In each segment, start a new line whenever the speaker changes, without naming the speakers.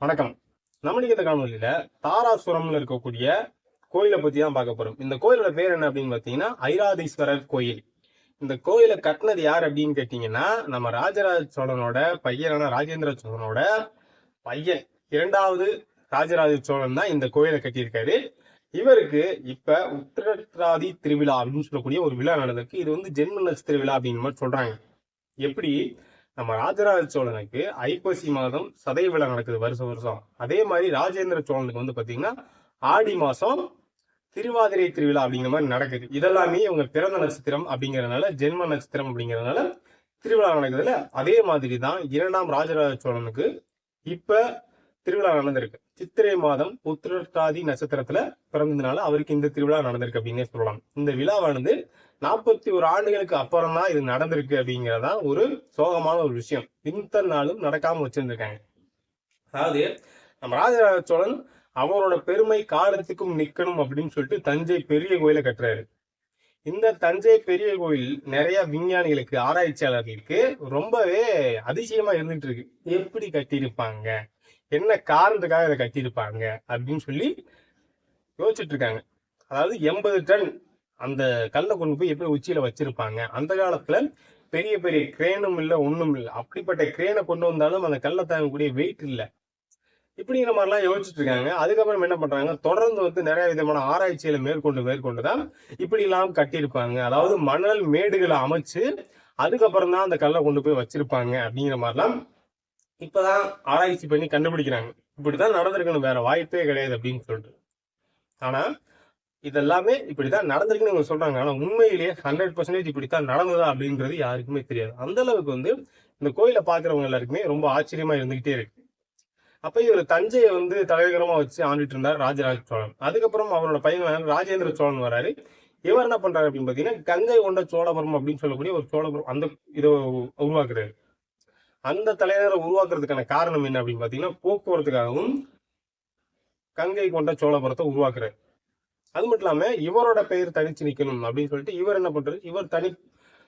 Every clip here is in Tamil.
வணக்கம். நம்ம இந்த காணொலியில தாராசுரம்ல இருக்கக்கூடிய கோயிலை பத்தி தான் பார்க்க போறோம். இந்த கோயிலோட பேர் என்ன அப்படின்னு பாத்தீங்கன்னா ஐராதீஸ்வரர் கோயில். இந்த கோயிலை கட்டினது யார் அப்படின்னு கேட்டீங்கன்னா நம்ம ராஜராஜ சோழனோட பையனான ராஜேந்திர சோழனோட பையன். இரண்டாவது ராஜராஜ சோழன் தான் இந்த கோயிலை கட்டியிருக்காரு. இவருக்கு இப்ப உத்திரட்டாதி திருவிழா அப்படின்னு சொல்லக்கூடிய ஒரு விழா நடந்திருக்கு. இது வந்து ஜென்மநஸ் திருவிழா அப்படின்னு மாதிரி சொல்றாங்க. எப்படி? நம்ம ராஜராஜ சோழனுக்கு ஐப்பசி மாதம் சதய விழா நடக்குது வருஷம் வருஷம். அதே மாதிரி ராஜேந்திர சோழனுக்கு வந்து பார்த்தீங்கன்னா ஆடி மாதம் திருவாதிரை திருவிழா அப்படிங்கிற மாதிரி நடக்குது. இதெல்லாமே இவங்க பிறந்த நட்சத்திரம் அப்படிங்கிறனால ஜென்ம நட்சத்திரம் அப்படிங்கிறனால திருவிழா நடக்குதுல்ல அதே மாதிரி தான் இரண்டாம் ராஜராஜ சோழனுக்கு இப்போ திருவிழா நடந்திருக்கு. சித்திரை மாதம் உத்திரட்டாதி நட்சத்திரத்துல பிறந்ததுனால அவருக்கு இந்த திருவிழா நடந்திருக்கு அப்படின்னே சொல்லலாம். இந்த விழாவானது நாற்பத்தி ஒரு ஆண்டுகளுக்கு அப்புறம் தான் இது நடந்திருக்கு அப்படிங்கறதா ஒரு சோகமான ஒரு விஷயம். இத்தனை நாளும் நடக்காம வச்சிருந்திருக்காங்க. அதாவது நம்ம ராஜராஜ சோழன் அவரோட பெருமை காலத்துக்கும் நிக்கணும் அப்படின்னு சொல்லிட்டு தஞ்சை பெரிய கோயிலை கட்டுறாரு. இந்த தஞ்சை பெரிய கோயில் நிறைய விஞ்ஞானிகளுக்கு ஆராய்ச்சியாளர்களுக்கு ரொம்பவே அதிசயமா இருந்துட்டு இருக்கு எப்படி கட்டியிருப்பாங்க? என்ன காரணத்துக்காக இதை கட்டியிருப்பாங்க? அப்படின்னு சொல்லி யோசிச்சுட்டு இருக்காங்க அதாவது எண்பது டன் அந்த கல்லை கொண்டு போய் எப்படி உச்சியில வச்சிருப்பாங்க? அந்த காலத்துல பெரிய பெரிய கிரேனும் இல்லை ஒன்றும் இல்லை. அப்படிப்பட்ட கிரேனை கொண்டு வந்தாலும் அந்த கல்லை தாங்கக்கூடிய வெயிட் இல்லை. இப்படிங்கிற மாதிரிலாம் யோசிச்சுட்டு இருக்காங்க. அதுக்கப்புறம் என்ன பண்றாங்க? தொடர்ந்து வந்து நிறைய விதமான ஆராய்ச்சிகளை மேற்கொண்டு மேற்கொண்டு தான் இப்படி எல்லாம் கட்டியிருப்பாங்க. அதாவது மணல் மேடுகளை அமைச்சு அதுக்கப்புறம் தான் அந்த கல்லை கொண்டு போய் வச்சிருப்பாங்க அப்படிங்கிற மாதிரிலாம் இப்பதான் ஆராய்ச்சி பண்ணி கண்டுபிடிக்கிறாங்க. இப்படிதான் நடந்திருக்கணும். வேற வாய்ப்பே கிடையாது அப்படின்னு சொல்லிட்டு. ஆனா இதெல்லாமே இப்படிதான் நடந்திருக்குன்னு இவங்க சொல்றாங்க. ஆனா உண்மையிலேயே ஹண்ட்ரட் பர்சன்டேஜ் இப்படித்தான் நடந்ததா அப்படின்றது யாருக்குமே தெரியாது. அந்த அளவுக்கு வந்து இந்த கோயிலை பாக்குறவங்க எல்லாருக்குமே ரொம்ப ஆச்சரியமா இருந்துகிட்டே இருக்கு. அப்ப இவர் தஞ்சையை வந்து தலைநகரமா வச்சு ஆண்டுட்டு இருந்தார் ராஜராஜ சோழன். அதுக்கப்புறம் அவரோட பையன் ராஜேந்திர சோழன் வராரு. இவர் என்ன பண்றாரு அப்படின்னு பாத்தீங்கன்னா கங்கை கொண்ட சோழபுரம் அப்படின்னு சொல்லக்கூடிய ஒரு சோழபுரம் அந்த இதை உருவாக்குறாரு. அந்த தலைநகரை உருவாக்குறதுக்கான காரணம் என்ன அப்படின்னு பாத்தீங்கன்னா போக்குவரத்துக்காகவும் கங்கை கொண்ட சோழபுரத்தை உருவாக்குறாரு. அது மட்டும் இல்லாம இவரோட பெயர் தனிச்சு நிக்கணும் அப்படின்னு சொல்லிட்டு இவர் என்ன பண்றாரு? இவர் தனி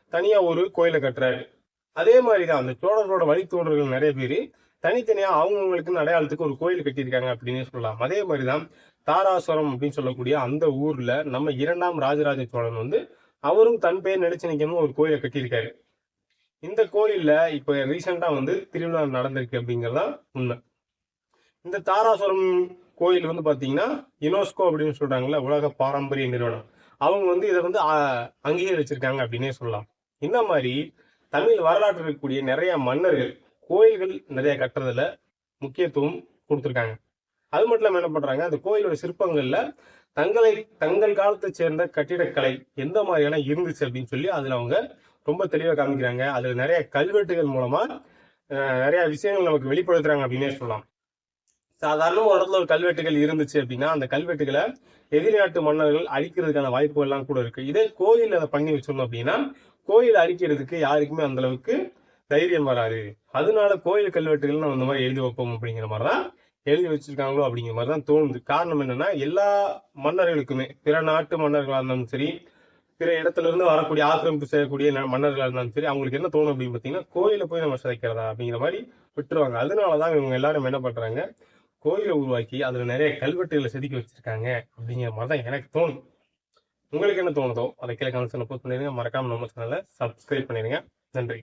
தனியா ஒரு கோயிலை கட்டுறாரு. அதே மாதிரிதான் அந்த சோழர்களோட வழித்தோன்றர்கள் நிறைய பேர் தனித்தனியா அவங்கவுங்களுக்கு அடையாளத்துக்கு ஒரு கோயில் கட்டியிருக்காங்க அப்படின்னு சொல்லலாம். அதே மாதிரிதான் தாராசுரம் அப்படின்னு சொல்லக்கூடிய அந்த ஊர்ல நம்ம இரண்டாம் ராஜராஜ சோழன் வந்து அவரும் தன் பெயர் நினைச்சு நிக்கணும் ஒரு கோயிலை கட்டியிருக்காரு. இந்த கோயில்ல இப்போ ரீசெண்டாக வந்து திருவிழா நடந்திருக்கு அப்படிங்கிறதான் உண்மை. இந்த தாராசுரம் கோயில் வந்து பார்த்தீங்கன்னா யுனெஸ்கோ அப்படின்னு சொல்றாங்கல்ல உலக பாரம்பரிய நிறுவனம். அவங்க வந்து இதை வந்து அங்கீகரிச்சிருக்காங்க அப்படின்னே சொல்லலாம். இந்த மாதிரி தமிழ் வரலாற்று இருக்கக்கூடிய நிறைய மன்னர்கள் கோயில்கள் நிறைய கட்டுறதுல முக்கியத்துவம் கொடுத்துருக்காங்க. அது மட்டும் இல்லாமல் என்ன பண்றாங்க? அந்த கோயிலோட சிற்பங்கள்ல தங்களை தங்கள் காலத்தை சேர்ந்த கட்டிடக்கலை எந்த மாதிரியான இருந்துச்சு அப்படின்னு சொல்லி அதுல அவங்க ரொம்ப தெளிவாக காமிக்கிறாங்க. அதுல நிறைய கல்வெட்டுகள் மூலமா நிறைய விஷயங்கள் நமக்கு வெளிப்படுத்துறாங்க அப்படின்னே சொல்லலாம். சாதாரண ஒரு இடத்துல ஒரு கல்வெட்டுகள் இருந்துச்சு அப்படின்னா அந்த கல்வெட்டுகளை எதிர்நாட்டு மன்னர்கள் அழிக்கிறதுக்கான வாய்ப்புகள்லாம் கூட இருக்கு. இதே கோயில் அதை பண்ணி வச்சிருந்தோம் அப்படின்னா கோயில் அழிக்கிறதுக்கு யாருக்குமே அந்த அளவுக்கு தைரியம் வராது. அதனால கோயில் கல்வெட்டுகள் நம்ம இந்த மாதிரி எழுதி வைப்போம் அப்படிங்கிற மாதிரி தான் எழுதி வச்சிருக்காங்களோ அப்படிங்கிற மாதிரி தான் தோணுது. காரணம் என்னன்னா எல்லா மன்னர்களுக்குமே பிற நாட்டு மன்னர்களாக இருந்தாலும் சரி பிற இடத்துல இருந்து வரக்கூடிய ஆக்கிரமிப்பு செய்யக்கூடிய மன்னர்களாக இருந்தாலும் சரி அவங்களுக்கு என்ன தோணும் அப்படின்னு பார்த்தீங்கன்னா கோயில போய் நம்ம சிதைக்கிறதா அப்படிங்கிற மாதிரி விட்டுருவாங்க. அதனாலதான் இவங்க எல்லாரும் என்ன பண்ணுறாங்க கோயிலை உருவாக்கி அதில் நிறைய கல்வெட்டுகளை செதுக்கி வச்சிருக்காங்க அப்படிங்கிற மாதிரி தான் எனக்கு தோணும். உங்களுக்கு என்ன தோணுதோ அதை கீழே கமெண்ட்ஸ்ல போஸ்ட் பண்ணிடுங்க. மறக்காமல் நம்ம சேனலை சப்ஸ்கிரைப் பண்ணிடுங்க. நன்றி.